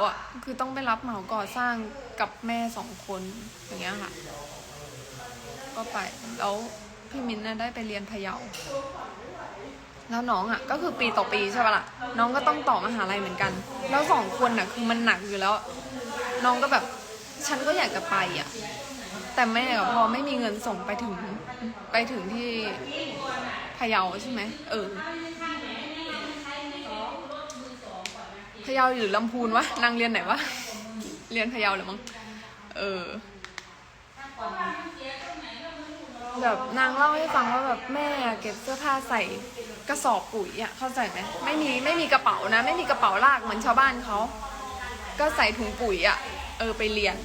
แล้วอะ คือต้องไปรับเหมาก่อสร้างกับแม่สองคนอย่างเงี้ยค่ะ ก็ไปแล้วพี่มิ้นน่ะได้ไปเรียนพะเยา แล้วน้องอะ ก็คือปีต่อปีใช่ปะล่ะ น้องก็ต้องต่อมหาลัยเหมือนกัน แล้วสองคนอะ คือมันหนักอยู่แล้ว น้องก็แบบฉันก็อยากจะไปอะ แต่แม่กับพ่อไม่มีเงินส่งไปถึงไปถึงที่พะเยาใช่ไหมเออ พะเยาหรือลำพูนวะนางเรียนไหนวะ เรียนพะเยาเหรือมั้ง เออ แบบนางเล่าให้ฟังว่าแบบแม่เก็บเสื้อผ้าใส่กระสอบปุ๋ยอะเข้าใจไหมไม่มีไม่มีกระเป๋านะ ไม่มีกระเป๋าลากเหมือนชาวบ้านเขา ก็ใส่ถุงปุ๋ยอะ เออไปเรียน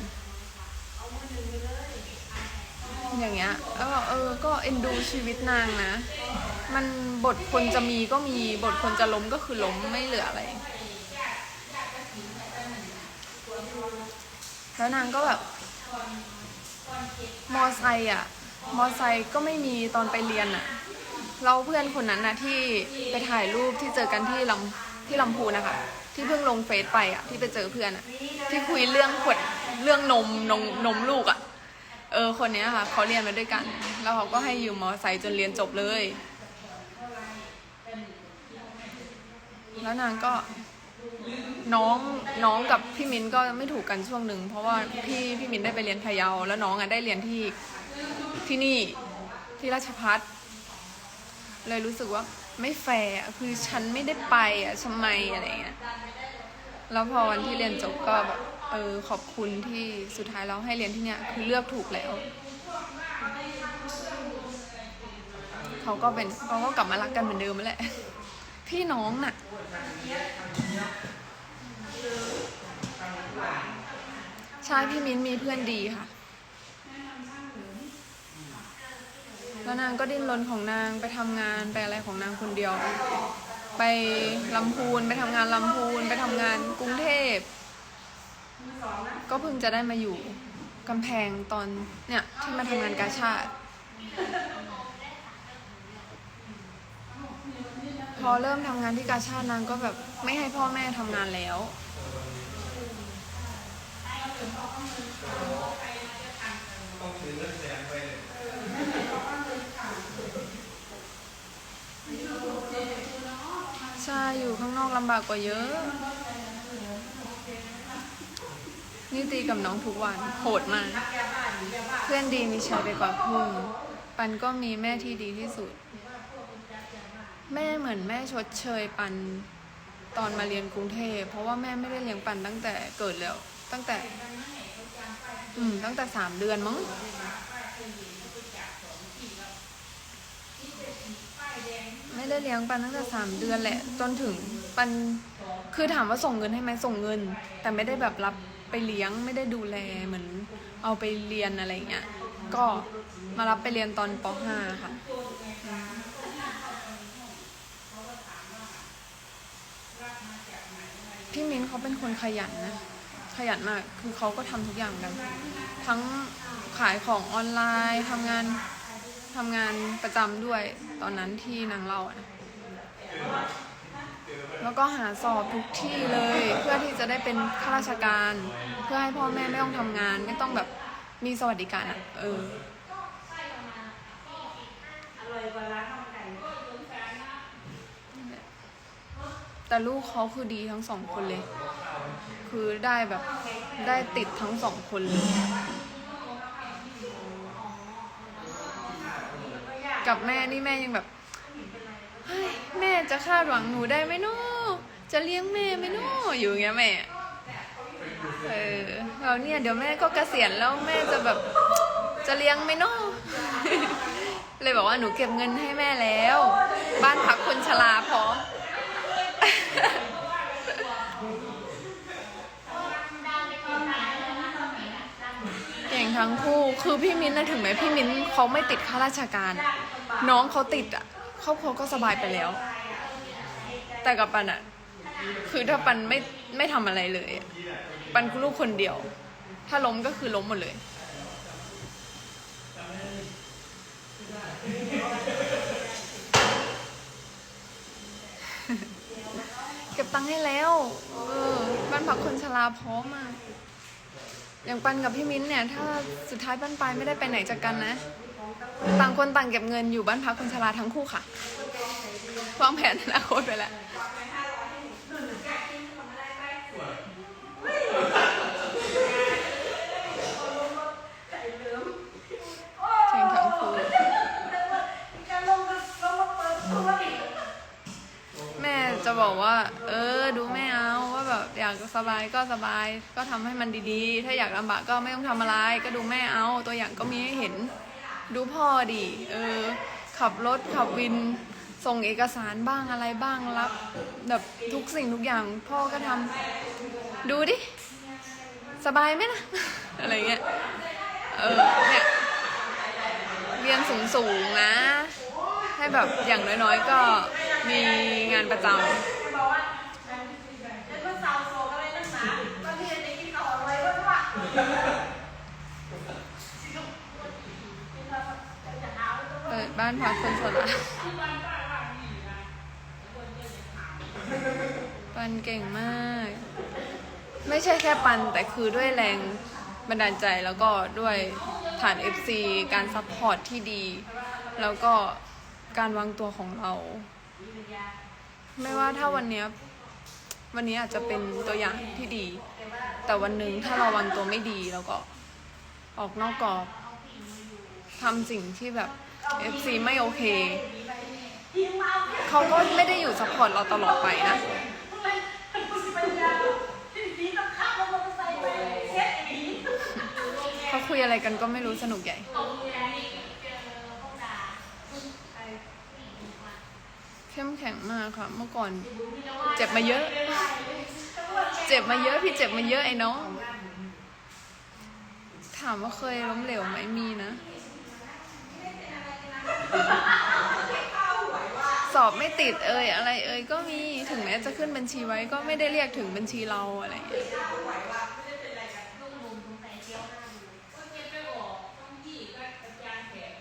อย่างเงี้ยแล้วก็เออ ก็เอ็นดูชีวิตนางนะ มันบทคนจะมีก็มีบทคนจะล้มก็คือล้มไม่เหลืออะไร แล้วนางก็แบบมอไซค์อะ มอไซค์ก็ไม่มีตอนไปเรียนอะ เราเพื่อนคนนั้นนะที่ไปถ่ายรูปที่เจอกันที่ลำที่ลำพูนนะคะ ที่เพิ่งลงเฟซไปอะ ที่ไปเจอเพื่อนอะ ที่คุยเรื่องขวดเรื่องนมนมนมลูกอะ เออคนเนี้ยค่ะเขาเรียนมาด้วยกัน แล้วเขาก็ให้ยืมมอไซค์จนเรียนจบเลย แล้วนางก็ น้องน้องกับพี่มิ้นก็ไม่ถูกกันช่วงหนึ่งเพราะว่าพี่พี่มิ้นได้ไปเรียนพะเยาแล้วน้องอะได้เรียนที่ที่นี่ที่ราชพัฒเลยรู้สึกว่าไม่แฟร์คือฉันไม่ได้ไปอะทำไมอะไรเงี้ยแล้วพอวันที่เรียนจบก็แบบเออขอบคุณที่สุดท้ายเราให้เรียนที่เนี้ยคือเลือกถูกแล้วเขาก็เป็นเขาก็กลับมารักกันเหมือนเดิมแหละพี่น้องน่ะ ใช่พี่มิ้นมีเพื่อนดีค่ะ แล้วนางก็ดิ้นรนของนางไปทำงานไปอะไรของนางคนเดียว ไปลำพูนไปทำงานลำพูนไปทำงานกรุงเทพ ก็เพิ่งจะได้มาอยู่กำแพงตอนเนี่ยที่มาทำงานกาชาติพอเริ่มทำงานที่กาชาตินางก็แบบไม่ให้พ่อแม่ทำงานแล้ว ใช่อยู่ข้างนอกลำบากกว่าเยอะ นี่ตีกับน้องทุกวันโหดมาก เพื่อนดีมีชัยไปกว่าพึ่งปันก็มีแม่ที่ดีที่สุด แม่เหมือนแม่ชดเชยปันตอนมาเรียนกรุงเทพเพราะว่าแม่ไม่ได้เลี้ยงปันตั้งแต่เกิดแล้ว ตั้งแต่ อืม ตั้งแต่สามเดือนมั้งไม่ได้เลี้ยงปันตั้งแต่สามเดือนแหละ จนถึงปันคือถามว่าส่งเงินให้ไหมส่งเงิน แต่ไม่ได้แบบรับไปเลี้ยงไม่ได้ดูแลเหมือน เอาไปเรียนอะไรเงี้ยก็มารับไปเรียนตอนป .5 ค่ะพี่มิ้นเขาเป็นคนขยันนะ ขยันมาก คือเขาก็ทำทุกอย่างกัน ทั้งขายของออนไลน์ทำงานทำงานประจำด้วยตอนนั้นที่นางเล่าอะนะแล้วก็หาสอบทุกที่เลยเพื่อที่จะได้เป็นข้าราชการ เพื่อให้พ่อแม่ไม่ต้องทำงาน ไม่ต้องแบบมีสวัสดิการอะเออแต่ลูกเขาคือดีทั้งสองคนเลย คือได้แบบได้ติดทั้งสองคนเลยกับแม่นี่แม่ยังแบบแม่จะคาดหวังหนูได้ไหมเนาะจะเลี้ยงแม่ไหมเนาะอยู่อย่างเงี้ยแม่เออเราเนี่ยเดี๋ยวแม่ก็เกษียณแล้วแม่จะแบบจะเลี้ยงไหมเนาะเลยบอกว่าหนูเก็บเงินให้แม่แล้ว บ้านพักคนชราพร้อม เก่ง ทั้งคู่ คือพี่มิ้นท์นะถึงแม้พี่มิ้นท์เขาไม่ติดข้าราชการ น้องเขาติดอะครอบครัวก็สบายไปแล้ว แต่กับปันอะ คือถ้าปันไม่ไม่ทำอะไรเลยอะปันคือลูกคนเดียว ถ้าล้มก็คือล้มหมดเลย เก็บตังค์ให้แล้ว เออบ้านพักคนชราพร้อมมา อย่างปันกับพี่มิ้นเนี่ยถ้าสุดท้ายบ้านปลายไม่ได้ไปไหนจากกันนะ ต่างคนต่างเก็บเงินอยู่บ้านพักคนชราทั้งคู่ค่ะวางแผนอนาคตไปแล้ว สบายก็สบายก็ทำให้มันดีๆ ถ้าอยากลำบากก็ไม่ต้องทำอะไร ก็ดูแม่เอาตัวอย่างก็มีให้เห็นดูพ่อดิเออ ขับรถขับวินส่งเอกสารบ้างอะไรบ้างรับ แบบทุกสิ่งทุกอย่างพ่อก็ทำดูดิ สบายไหมนะ อะไรเงี้ยเออเนี่ยเรียนสูงๆนะ ให้แบบอย่างน้อยๆก็มีงานประจบอกว่าแล้วก็สาวโซกันเลยนักหนาก็เรียนในที่เขาเอาไว้ว่าว่าำเปิด บ้านพักคนชราปันเก่งมาก ไม่ใช่แค่ปันแต่คือด้วยแรงบันดาลใจแล้วก็ด้วยฐาน FC การซัพพอร์ตที่ดี แล้วก็การวางตัวของเรา ไม่ว่าถ้าวันนี้วันนี้อาจจะเป็นตัวอย่างที่ดี แต่วันหนึ่งถ้าเราวางตัวไม่ดีแล้วก็ออกนอกกรอบทำสิ่งที่แบบ FC ไม่โอเค เขาก็ไม่ได้อยู่ซัพพอร์ตเราตลอดไปนะ เขาคุยอะไรกันก็ไม่รู้สนุกใหญ่ เข้มแข็งมากค่ะ เมื่อก่อนเจ็บมาเยอะ เจ็บมาเยอะพี่เจ็บมาเยอะไอ้น้อง ถามว่าเคยล้มเหลวไหมมีนะ สอบไม่ติดเอ่ยอะไรเอ่ยก็มีถึงแม้จะขึ้นบัญชีไว้ก็ไม่ได้เรียกถึงบัญชีเราอะไรอย่างเงี้ย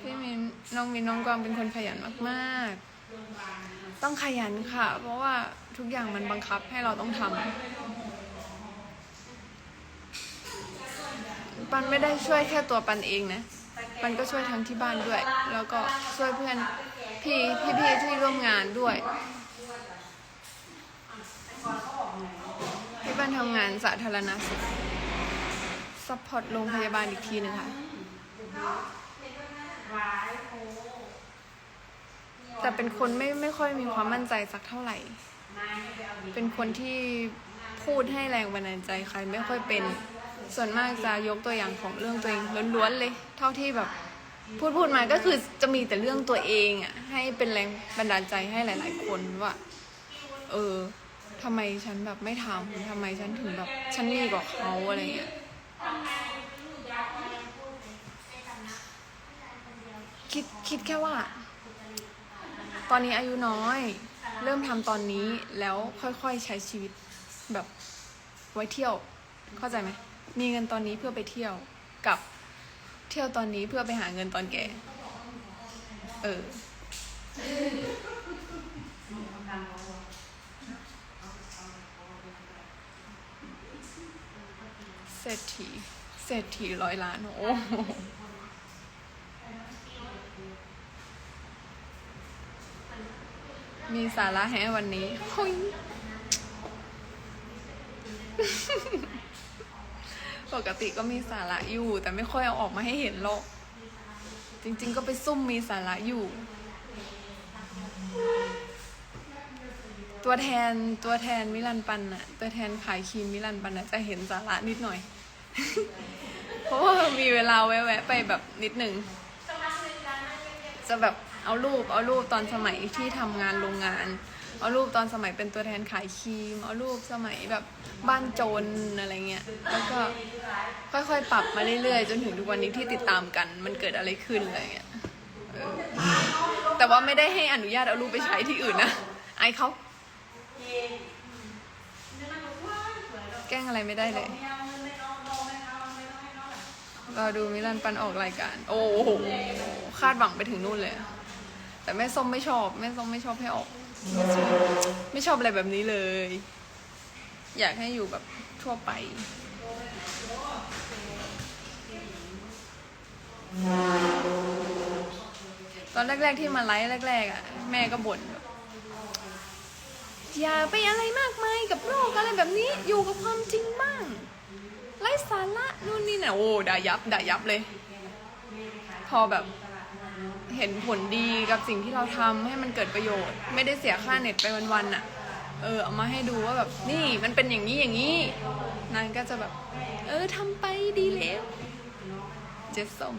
พี่มินน้องมินน้องกวางเป็นคนขยันมากๆ ต้องขยันค่ะ เพราะว่าทุกอย่างมันบังคับให้เราต้องทำปันไม่ได้ช่วยแค่ตัวปันเองนะ ปันก็ช่วยทั้งที่บ้านด้วย แล้วก็ช่วยเพื่อนพี่พี่ๆที่ร่วมงานด้วยที่บ้านทำงานสาธารณสุขซัพพอร์ตโรงพยาบาลอีกทีหนึ่งค่ะแต่เป็นคนไม่ไม่ค่อยมีความมั่นใจสักเท่าไหร่ เป็นคนที่พูดให้แรงบันดาลใจใครไม่ค่อยเป็น ส่วนมากจะยกตัวอย่างของเรื่องตัวเองล้วนๆเลย เท่าที่แบบพูดพูดมาก็คือจะมีแต่เรื่องตัวเองอะให้เป็นแรงบันดาลใจให้หลาย ๆ คนว่า เออทำไมฉันแบบไม่ทำทำไมฉันถึงแบบฉันดีกว่าเขาอะไรเงี้ยคิดคิดแค่ว่า ตอนนี้อายุน้อย เริ่มทำตอนนี้แล้วค่อยๆใช้ชีวิตแบบไว้เที่ยว เข้าใจไหม มีเงินตอนนี้เพื่อไปเที่ยวกับเที่ยวตอนนี้เพื่อไปหาเงินตอนแก่ เออ เศรษฐี เศรษฐีร้อยล้านโอ้โหมีสาระให้วันนี้ฮ้ย ปกติก็มีสาระอยู่ แต่ไม่ค่อยเอาออกมาให้เห็นหรอก จริง ๆ ก็ไปซุ่มมีสาระอยู่ ตัวแทนตัวแทนมิลันปันอะตัวแทนขายครีมมิลันปันอะจะเห็นสาระนิดหน่อย เพราะว่ามีเวลาแวะไปแบบนิดหนึ่งจะแบบเอารูปเอารูปตอนสมัยที่ทำงานโรงงาน เอารูปตอนสมัยเป็นตัวแทนขายครีม เอารูปสมัยแบบบ้านโจรอะไรเงี้ย แล้วก็ค่อยๆ ปรับมาเรื่อยๆ จนถึงทุกวันนี้ที่ติดตามกัน มันเกิดอะไรขึ้นอะไรเงี้ยเออแต่ว่าไม่ได้ให้อนุญาตเอารูปไปใช้ที่อื่นนะ ไอเขาแกล้งอะไรไม่ได้เลยเราดูมิลันปันออกรายการ โอ้โห คาดหวังไปถึงนู่นเลย แต่แม่ส้มไม่ชอบ แม่ส้มไม่ชอบให้ออก ไม่ชอบอะไรแบบนี้เลย อยากให้อยู่แบบทั่วไป ตอนแรก ๆ ที่มาไลฟ์แรก ๆ อะ แม่ก็บ่นแบบอย่าไปอะไรมากมายกับโลกอะไรแบบนี้อยู่กับความจริงบ้างไร้สาระนู่นนี่น่ะโอ้ด่ายับด่ายับเลย พอแบบ เห็นผลดีกับสิ่งที่เราทำให้มันเกิดประโยชน์ ไม่ได้เสียค่าเน็ตไปวันๆอะ เออเอามาให้ดูว่าแบบนี่มันเป็นอย่างนี้อย่างนี้นางก็จะแบบ เออทำไปดีแล้วเจสส้ม